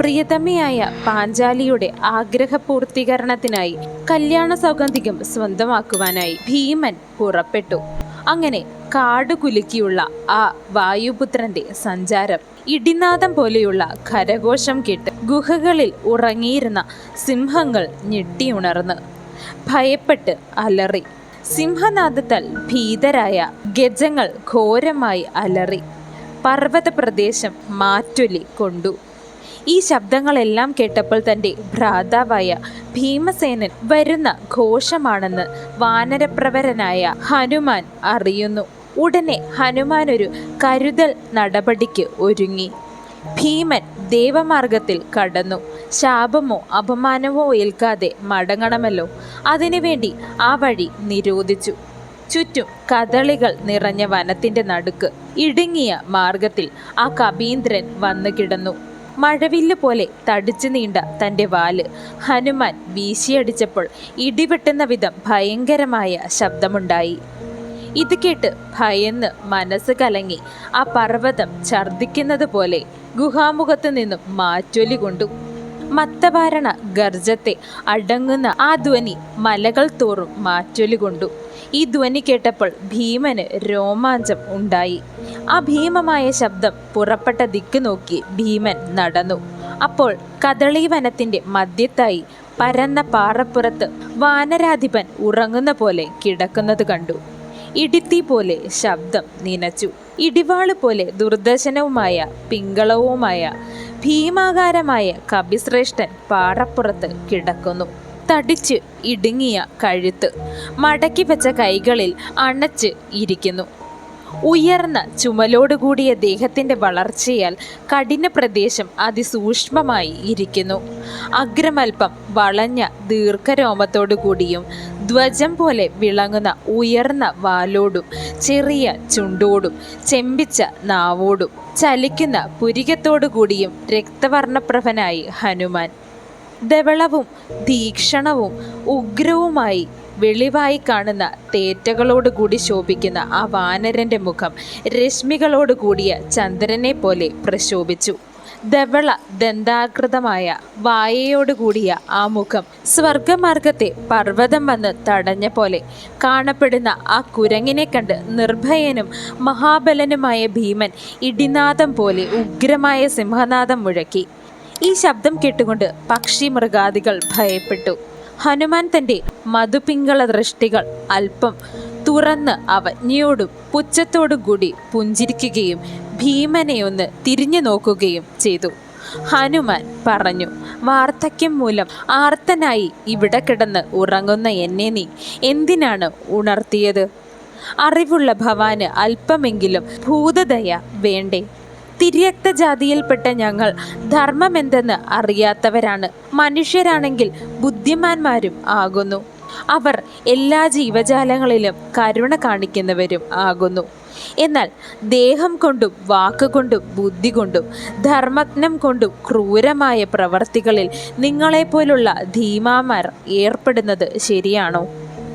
പ്രിയതമയായ പാഞ്ചാലിയുടെ ആഗ്രഹപൂർത്തീകരണത്തിനായി കല്യാണ സൗഗന്ധികം സ്വന്തമാക്കുവാനായി ഭീമൻ പുറപ്പെട്ടു. അങ്ങനെ കാടുകുലുക്കിയുള്ള ആ വായുപുത്രന്റെ സഞ്ചാരം ഇടിനാദം പോലെയുള്ള കരഘോഷം കേട്ട് ഗുഹകളിൽ ഉറങ്ങിയിരുന്ന സിംഹങ്ങൾ ഞെട്ടിയുണർന്ന്. ഭയപ്പെട്ട് അലറി. സിംഹനാദത്താൽ ഭീതരായ ഗജങ്ങൾ ഘോരമായി അലറി. പർവത പ്രദേശം മാറ്റൊലി കൊണ്ടു. ഈ ശബ്ദങ്ങളെല്ലാം കേട്ടപ്പോൾ തന്റെ ഭ്രാതാവായ ഭീമസേനൻ വരുന്ന ഘോഷമാണെന്ന് വാനരപ്രവരനായ ഹനുമാൻ അറിയുന്നു. ഉടനെ ഹനുമാൻ ഒരു കരുതൽ നടപടിക്ക് ഒരുങ്ങി. ഭീമൻ ദേവമാർഗത്തിൽ കടന്നു. ശാപമോ അപമാനമോ ഏൽക്കാതെ മടങ്ങണമല്ലോ. അതിനുവേണ്ടി ആ വഴി നിരോധിച്ചു. ചുറ്റും കദളികൾ നിറഞ്ഞ വനത്തിന്റെ നടുക്ക് ഇടുങ്ങിയ മാർഗത്തിൽ ആ കബീന്ദ്രൻ വന്നു കിടന്നു. മഴവില്ല് പോലെ തടിച്ചു നീണ്ട തന്റെ വാൽ. ഹനുമാൻ വീശിയടിച്ചപ്പോൾ ഇടിവെട്ടുന്ന വിധം ഭയങ്കരമായ ശബ്ദമുണ്ടായി. ഇത് കേട്ട് ഭയന്ന് മനസ്സ് കലങ്ങി. ആ പർവതം ഛർദിക്കുന്നത് പോലെ ഗുഹാമുഖത്ത് നിന്നും മാറ്റൊലി കൊണ്ടു. മത്തഭാരണ ഗർജത്തെ അടങ്ങുന്ന ആ ധ്വനി മലകൾ തോറും മാറ്റൊലി കൊണ്ടു. ഈ ധ്വനി കേട്ടപ്പോൾ ഭീമന് രോമാഞ്ചം ഉണ്ടായി. ആ ഭീമമായ ശബ്ദം പുറപ്പെട്ട ദിക്ക് നോക്കി ഭീമൻ നടന്നു. അപ്പോൾ കദളി വനത്തിന്റെ മധ്യത്തായി പരന്ന പാറപ്പുറത്ത് വാനരാധിപൻ ഉറങ്ങുന്ന പോലെ കിടക്കുന്നത് കണ്ടു. ഇടിത്തി പോലെ ശബ്ദം നിനച്ചു. ഇടിവാൾ പോലെ ദുർദർശനവുമായ പിങ്കളവുമായ ഭീമാകാരമായ കപിശ്രേഷ്ഠൻ പാറപ്പുറത്ത് കിടക്കുന്നു. തടിച്ച് ഇടുങ്ങിയ കഴുത്ത് മടക്കി വെച്ച കൈകളിൽ അണച്ച് ഇരിക്കുന്നു. ഉയർന്ന ചുമലോടുകൂടിയ ദേഹത്തിന്റെ വളർച്ചയാൽ കഠിന പ്രദേശം അതിസൂക്ഷ്മമായി ഇരിക്കുന്നു. അഗ്രമൽപ്പം വളഞ്ഞ ദീർഘരോമത്തോടുകൂടിയും ധ്വജം പോലെ വിളങ്ങുന്ന ഉയർന്ന വാലോടും ചെറിയ ചുണ്ടോടും ചെമ്പിച്ച നാവോടും ചലിക്കുന്ന പുരികത്തോടുകൂടിയും രക്തവർണപ്രഭനായി ഹനുമാൻ. ധവളവും തീക്ഷണവും ഉഗ്രവുമായി വെളിവായി കാണുന്ന തേറ്റകളോടുകൂടി ശോഭിക്കുന്ന ആ വാനരന്റെ മുഖം രശ്മികളോടുകൂടിയ ചന്ദ്രനെ പോലെ പ്രശോഭിച്ചു. ധവള ദന്താകൃതമായ വായയോടുകൂടിയ ആ മുഖം സ്വർഗമാർഗത്തെ പർവതം വന്ന് തടഞ്ഞ പോലെ കാണപ്പെടുന്ന ആ കുരങ്ങിനെ കണ്ട് നിർഭയനും മഹാബലനുമായ ഭീമൻ ഇടിനാദം പോലെ ഉഗ്രമായ സിംഹനാദം മുഴക്കി. ഈ ശബ്ദം കേട്ടുകൊണ്ട് പക്ഷി മൃഗാദികൾ ഭയപ്പെട്ടു. ഹനുമാൻ തന്റെ മധുപിങ്കള ദൃഷ്ടികൾ അല്പം തുറന്ന് അവജ്ഞയോടും പുച്ഛത്തോടും കൂടി പുഞ്ചിരിക്കുകയും ഭീമനെ ഒന്ന് തിരിഞ്ഞു നോക്കുകയും ചെയ്തു. ഹനുമാൻ പറഞ്ഞു വാർദ്ധക്യം മൂലം ആർത്തനായി ഇവിടെ കിടന്ന് ഉറങ്ങുന്ന എന്നെ നീ എന്തിനാണ് ഉണർത്തിയത്? അറിവുള്ള ഭവാന് അല്പമെങ്കിലും ഭൂതദയ വേണ്ടേ? തിര്യക്ത ജാതിയിൽപ്പെട്ട ഞങ്ങൾ ധർമ്മമെന്തെന്ന് അറിയാത്തവരാണ്. മനുഷ്യരാണെങ്കിൽ ബുദ്ധിമാന്മാരും ആകുന്നു. അവർ എല്ലാ ജീവജാലങ്ങളിലും കരുണ കാണിക്കുന്നവരും ആകുന്നു. എന്നാൽ ദേഹം കൊണ്ടും വാക്കുകൊണ്ടും ബുദ്ധി കൊണ്ടും ധർമ്മജ്ഞം കൊണ്ടും ക്രൂരമായ പ്രവർത്തികളിൽ നിങ്ങളെപ്പോലുള്ള ധീമാമാർ ഏർപ്പെടുന്നത് ശരിയാണോ?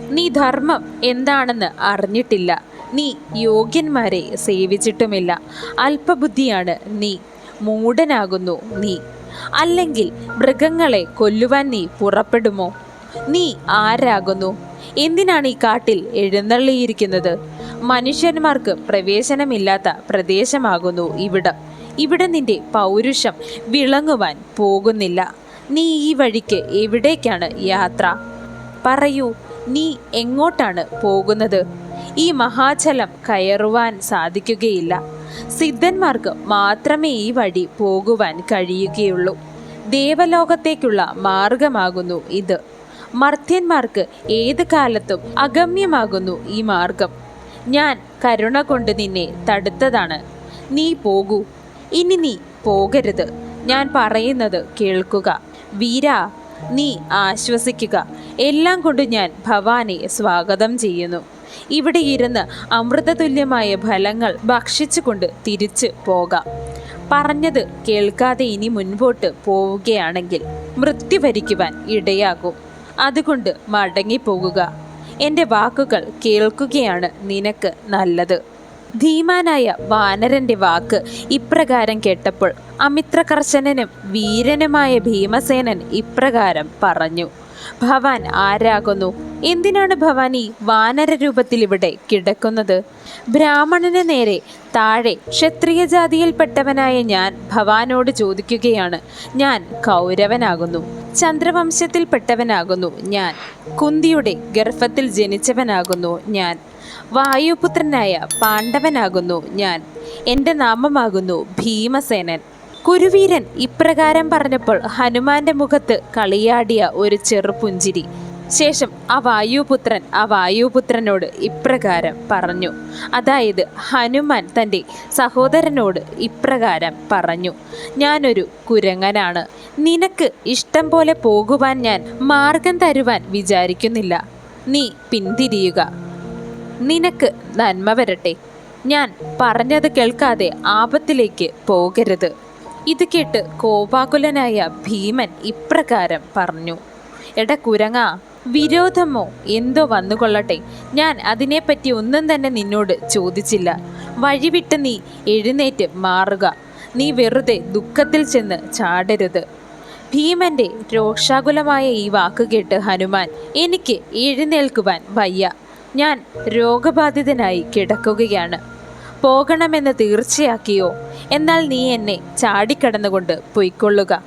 നീ ധർമ്മം എന്താണെന്ന് അറിഞ്ഞിട്ടില്ല. നീ യോഗ്യന്മാരെ സേവിച്ചിട്ടുമില്ല. അല്പബുദ്ധിയാണ് നീ. മൂടനാകുന്നു നീ. അല്ലെങ്കിൽ മൃഗങ്ങളെ കൊല്ലുവാൻ നീ പുറപ്പെടുമോ? നീ ആരാകുന്നു? എന്തിനാണ് ഈ കാട്ടിൽ എഴുന്നള്ളിയിരിക്കുന്നത്? മനുഷ്യന്മാർക്ക് പ്രവേശനമില്ലാത്ത പ്രദേശമാകുന്നു ഇവിടം. ഇവിടെ നിന്റെ പൗരുഷം വിളങ്ങുവാൻ പോകുന്നില്ല. നീ ഈ വഴിക്ക് എവിടേക്കാണ് യാത്ര? പറയൂ. നീ എങ്ങോട്ടാണ് പോകുന്നത്? ഈ മഹാചലം കയറുവാൻ സാധിക്കുകയില്ല. സിദ്ധന്മാർക്ക് മാത്രമേ ഈ വഴി പോകുവാൻ കഴിയുകയുള്ളൂ. ദേവലോകത്തേക്കുള്ള മാർഗമാകുന്നു ഇത്. മർത്യന്മാർക്ക് ഏത് കാലത്തും അഗമ്യമാകുന്നു ഈ മാർഗം. ഞാൻ കരുണ കൊണ്ട് നിന്നെ തടുത്തതാണ്. നീ പോകൂ. ഇനി നീ പോകരുത്. ഞാൻ പറയുന്നത് കേൾക്കുക. വീരാ നീ ആശ്വസിക്കുക. എല്ലാം കൊണ്ട് ഞാൻ ഭവാനെ സ്വാഗതം ചെയ്യുന്നു. ഇവിടെ ഇരുന്ന് അമൃതതുല്യമായ ഫലങ്ങൾ ഭക്ഷിച്ചുകൊണ്ട് തിരിച്ചു പോകാം. പറഞ്ഞത് കേൾക്കാതെ ഇനി മുൻപോട്ട് പോവുകയാണെങ്കിൽ മൃത്യു ഭരിക്കുവാൻ ഇടയാകും. അതുകൊണ്ട് മടങ്ങിപ്പോകുക. എന്റെ വാക്കുകൾ കേൾക്കുകയാണ് നിനക്ക് നല്ലത്. ധീമാനായ വാനരന്റെ വാക്ക് ഇപ്രകാരം കേട്ടപ്പോൾ അമിത്രകർശനനും വീരനുമായ ഭീമസേനൻ ഇപ്രകാരം പറഞ്ഞു ഭവാൻ ആരാകുന്നു? എന്തിനാണ് ഭവാൻ ഈ വാനര രൂപത്തിൽ ഇവിടെ കിടക്കുന്നത്? ബ്രാഹ്മണന് നേരെ താഴെ ക്ഷത്രിയ ജാതിയിൽപ്പെട്ടവനായ ഞാൻ ഭവാനോട് ചോദിക്കുകയാണ്. ഞാൻ കൗരവനാകുന്നു ചന്ദ്രവംശത്തിൽപ്പെട്ടവനാകുന്നു ഞാൻ കുന്തിയുടെ ഗർഭത്തിൽ ജനിച്ചവനാകുന്നു ഞാൻ. വായുപുത്രനായ പാണ്ഡവനാകുന്നു ഞാൻ. എന്റെ നാമമാകുന്നു ഭീമസേനൻ. കുരുവീരൻ ഇപ്രകാരം പറഞ്ഞപ്പോൾ ഹനുമാന്റെ മുഖത്ത് കളിയാടിയ ഒരു ചെറുപുഞ്ചിരി. ശേഷം ആ വായുപുത്രൻ ആ വായുപുത്രനോട് ഇപ്രകാരം പറഞ്ഞു. അതായത് ഹനുമാൻ തന്റെ സഹോദരനോട് ഇപ്രകാരം പറഞ്ഞു. ഞാനൊരു കുരങ്ങനാണ്. നിനക്ക് ഇഷ്ടം പോലെ പോകുവാൻ ഞാൻ മാർഗം തരുവാൻ വിചാരിക്കുന്നില്ല. നീ പിന്തിരിയുക. നിനക്ക് നന്മ വരട്ടെ. ഞാൻ പറഞ്ഞത് കേൾക്കാതെ ആപത്തിലേക്ക് പോകരുത്. ഇത് കേട്ട് കോപാകുലനായ ഭീമൻ ഇപ്രകാരം പറഞ്ഞു എട കുരങ്ങ വിരോധമോ എന്തോ വന്നുകൊള്ളട്ടെ. ഞാൻ അതിനെപ്പറ്റി ഒന്നും തന്നെ നിന്നോട് ചോദിച്ചില്ല. വഴിവിട്ട് നീ എഴുന്നേറ്റ് മാറുക. നീ വെറുതെ ദുഃഖത്തിൽ ചെന്ന് ചാടരുത്. ഭീമന്റെ രോക്ഷാകുലമായ ഈ വാക്ക് കേട്ട് ഹനുമാൻ എനിക്ക് എഴുന്നേൽക്കുവാൻ വയ്യ. ഞാൻ രോഗബാധിതനായി കിടക്കുകയാണ്. പോകണമെന്ന് തീർച്ചയാക്കിയോ? എന്നാൽ നീ എന്നെ ചാടിക്കടന്നുകൊണ്ട് പൊയ്ക്കൊള്ളുക.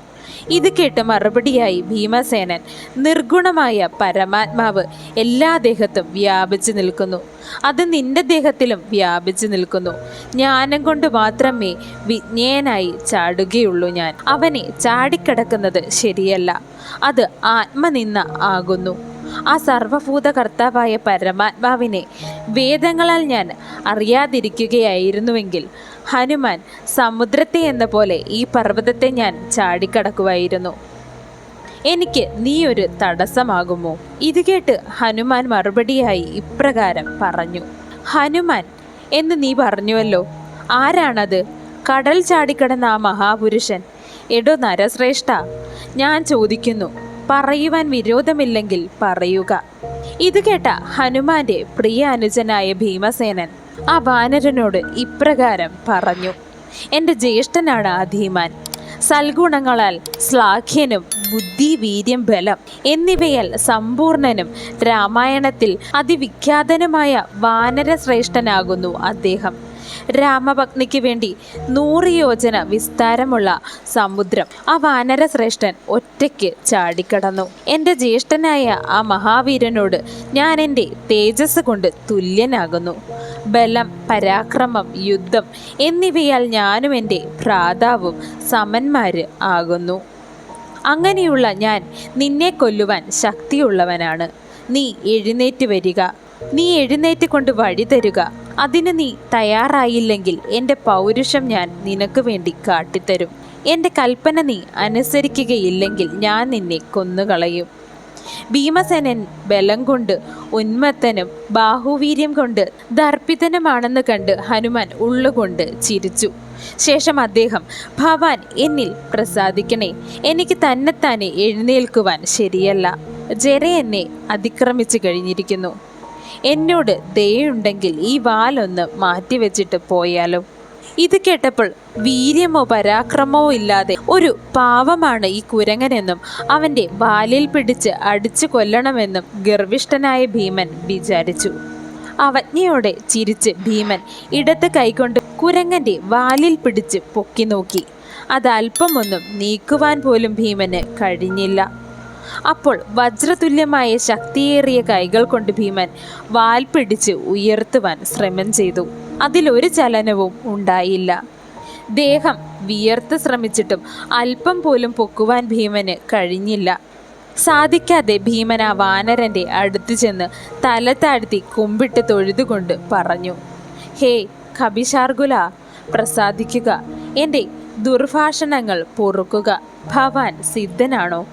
ഇത് കേട്ട് മറുപടിയായി ഭീമസേനൻ നിർഗുണമായ പരമാത്മാവ് എല്ലാ ദേഹത്തും വ്യാപിച്ചു നിൽക്കുന്നു. അത് നിന്റെ ദേഹത്തിലും വ്യാപിച്ചു നിൽക്കുന്നു. ജ്ഞാനം കൊണ്ട് മാത്രമേ വിജ്ഞേയനായി ചാടുകയുള്ളൂ ഞാൻ. അവനെ ചാടിക്കടക്കുന്നത് ശരിയല്ല. അത് ആത്മനിന്ന ആകുന്നു. ആ സർവഭൂത കർത്താവായ പരമാത്മാവിനെ വേദങ്ങളാൽ ഞാൻ അറിയാതിരിക്കുകയായിരുന്നുവെങ്കിൽ ഹനുമാൻ സമുദ്രത്തെ എന്ന പോലെ ഈ പർവതത്തെ ഞാൻ ചാടിക്കടക്കുമായിരുന്നു. എനിക്ക് നീ ഒരു തടസ്സമാകുമോ? ഇത് കേട്ട് ഹനുമാൻ മറുപടിയായി ഇപ്രകാരം പറഞ്ഞു. ഹനുമാൻ എന്ന് നീ പറഞ്ഞുവല്ലോ ആരാണത്? കടൽ ചാടിക്കടന്ന ആ മഹാപുരുഷൻ. എടോ നരശ്രേഷ്ഠ ഞാൻ ചോദിക്കുന്നു പറയുവാൻ വിരോധമില്ലെങ്കിൽ പറയുക. ഇത് കേട്ട ഹനുമാന്റെ പ്രിയ അനുജനായ ഭീമസേനൻ ആ വാനരനോട് ഇപ്രകാരം പറഞ്ഞു. എന്റെ ജ്യേഷ്ഠനാണ് ആ ധീമാൻ. സൽഗുണങ്ങളാൽ ശ്ലാഘ്യനും ബുദ്ധി വീര്യം ബലം എന്നിവയാൽ സമ്പൂർണനും രാമായണത്തിൽ അതിവിഖ്യാതനുമായ വാനരശ്രേഷ്ഠനാകുന്നു അദ്ദേഹം. രാമഭഗ്നിക്ക് വേണ്ടി നൂറ് യോജന വിസ്താരമുള്ള സമുദ്രം. ആ വാനരശ്രേഷ്ഠൻ ഒറ്റയ്ക്ക് ചാടിക്കടന്നു. എന്റെ ജ്യേഷ്ഠനായ ആ മഹാവീരനോട് ഞാൻ എന്റെ തേജസ് കൊണ്ട് തുല്യനാകുന്നു. ബലം പരാക്രമം യുദ്ധം എന്നിവയാൽ ഞാനും എന്റെ ഭ്രാതാവും സമന്മാര് ആകുന്നു. അങ്ങനെയുള്ള ഞാൻ നിന്നെ കൊല്ലുവാൻ ശക്തിയുള്ളവനാണ്. നീ എഴുന്നേറ്റ് വരിക. നീ എഴുന്നേറ്റ് കൊണ്ട് വഴി തരുക. അതിന് നീ തയ്യാറായില്ലെങ്കിൽ എന്റെ പൗരുഷം ഞാൻ നിനക്ക് വേണ്ടി കാട്ടിത്തരും. എന്റെ കൽപ്പന നീ അനുസരിക്കുകയില്ലെങ്കിൽ ഞാൻ നിന്നെ കൊന്നുകളയും. ഭീമസേനൻ ബലം കൊണ്ട് ഉന്മത്തനും ബാഹുവീര്യം കൊണ്ട് ദർപ്പിതനുമാണെന്ന് കണ്ട് ഹനുമാൻ ഉള്ളുകൊണ്ട് ചിരിച്ചു. ശേഷം അദ്ദേഹം ഭവാൻ എന്നിൽ പ്രസാദിക്കണേ. എനിക്ക് തന്നെത്താനെ എഴുന്നേൽക്കുവാൻ ശരിയല്ല. ജര എന്നെ അതിക്രമിച്ചു കഴിഞ്ഞിരിക്കുന്നു. എന്നോട് ദയുണ്ടെങ്കിൽ ഈ വാലൊന്ന് മാറ്റിവെച്ചിട്ട് പോയാലോ? ഇത് കേട്ടപ്പോൾ വീര്യമോ പരാക്രമമോ ഇല്ലാതെ ഒരു പാവമാണ് ഈ കുരങ്ങനെന്നും അവന്റെ വാലിൽ പിടിച്ച് അടിച്ചു കൊല്ലണമെന്നും ഗർവിഷ്ഠനായ ഭീമൻ വിചാരിച്ചു. അവജ്ഞയോടെ ചിരിച്ച് ഭീമൻ ഇടത്ത് കൈകൊണ്ട് കുരങ്ങന്റെ വാലിൽ പിടിച്ച് പൊക്കി നോക്കി. അതല്പമൊന്നും നീക്കുവാൻ പോലും ഭീമന് കഴിഞ്ഞില്ല. അപ്പോൾ വജ്രതുല്യമായ ശക്തിയേറിയ കൈകൾ കൊണ്ട് ഭീമൻ വാൽ പിടിച്ച് ഉയർത്തുവാൻ ശ്രമം ചെയ്തു. അതിലൊരു ചലനവും ഉണ്ടായില്ല. ദേഹം വിയർത്ത് ശ്രമിച്ചിട്ടും അല്പം പോലും പൊക്കുവാൻ ഭീമന് കഴിഞ്ഞില്ല. സാധിക്കാതെ ഭീമൻ ആ വാനരന്റെ അടുത്ത് ചെന്ന് തല താഴ്ത്തി കുമ്പിട്ട് തൊഴുതുകൊണ്ട് പറഞ്ഞു ഹേ കബിഷാർഗുല പ്രസാദിക്കുക. എന്റെ ദുർഭാഷണങ്ങൾ പൊറുക്കുക. ഭവാൻ സിദ്ധനാണോ?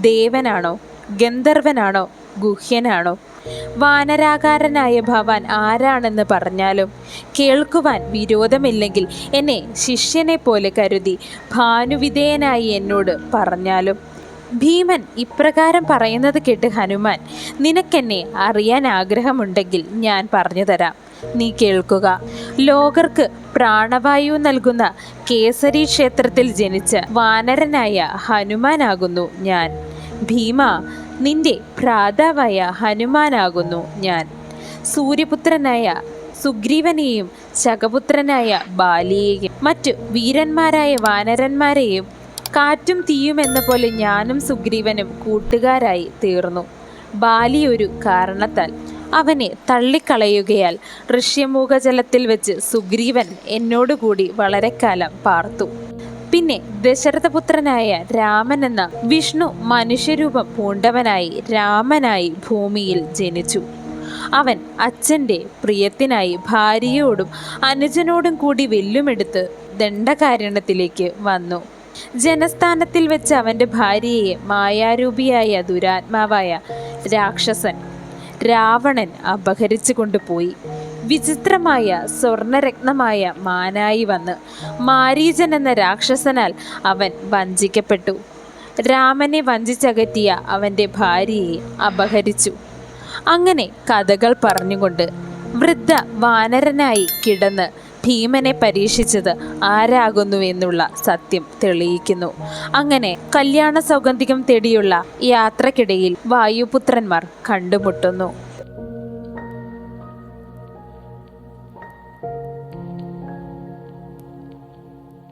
ദേവനാണോ? ഗന്ധർവനാണോ? ഗുഹ്യനാണോ? വാനരാകാരനായ ഭവാൻ ആരാണെന്ന് പറഞ്ഞാലും കേൾക്കുവാൻ വിരോധമില്ലെങ്കിൽ എന്നെ ശിഷ്യനെ പോലെ കരുതി ഭാനുവിധേയനായി എന്നോട് പറഞ്ഞാലും. ഭീമൻ ഇപ്രകാരം പറയുന്നത് കേട്ട് ഹനുമാൻ നിനക്കെന്നെ അറിയാൻ ആഗ്രഹമുണ്ടെങ്കിൽ ഞാൻ പറഞ്ഞു തരാം. നീ കേൾക്കുക. ലോകർക്ക് പ്രാണവായു നൽകുന്ന കേസരി ക്ഷേത്രത്തിൽ ജനിച്ച വാനരനായ ഹനുമാനാകുന്നു ഞാൻ. ഭീമ നിന്റെ ഭ്രാതാവായ ഹനുമാനാകുന്നു ഞാൻ. സൂര്യപുത്രനായ സുഗ്രീവനെയും ശകപുത്രനായ ബാലിയെയും മറ്റു വീരന്മാരായ വാനരന്മാരെയും കാറ്റും തീയും എന്ന പോലെ ഞാനും സുഗ്രീവനും കൂട്ടുകാരായി തീർന്നു. ബാലി ഒരു കാരണത്താൽ അവനെ തള്ളിക്കളയുകയാൽ ഋഷ്യമൂഖജലത്തിൽ വെച്ച് സുഗ്രീവൻ എന്നോടുകൂടി കാലം പാർത്തു. പിന്നെ ദശരഥപുത്രനായ രാമൻ എന്ന വിഷ്ണു മനുഷ്യരൂപം പൂണ്ടവനായി രാമനായി ഭൂമിയിൽ ജനിച്ചു. അവൻ അച്ഛന്റെ പ്രിയത്തിനായി ഭാര്യയോടും അനുജനോടും കൂടി വെല്ലുമെടുത്ത് ദണ്ഡകാരണത്തിലേക്ക് വന്നു. ജനസ്ഥാനത്തിൽ വെച്ച് അവന്റെ ഭാര്യയെ മായാരൂപിയായ ദുരാത്മാവായ രാക്ഷസൻ രാവണൻ അപഹരിച്ചു കൊണ്ടുപോയി വിചിത്രമായ സ്വർണരത്നമായ മാനായി വന്ന് മാരീചൻ എന്ന രാക്ഷസനാൽ അവൻ വഞ്ചിക്കപ്പെട്ടു. രാമനെ വഞ്ചിച്ചകറ്റിയ അവന്റെ ഭാര്യയെ അപഹരിച്ചു. അങ്ങനെ കഥകൾ പറഞ്ഞുകൊണ്ട് വൃദ്ധ വാനരനായി കിടന്ന് ഭീമനെ പരീക്ഷിച്ചത് ആരാകുന്നു എന്നുള്ള സത്യം തെളിയിക്കുന്നു. അങ്ങനെ കല്യാണ സൗഗന്ധികം തേടിയുള്ള യാത്രക്കിടയിൽ വായുപുത്രന്മാർ കണ്ടുമുട്ടുന്നു.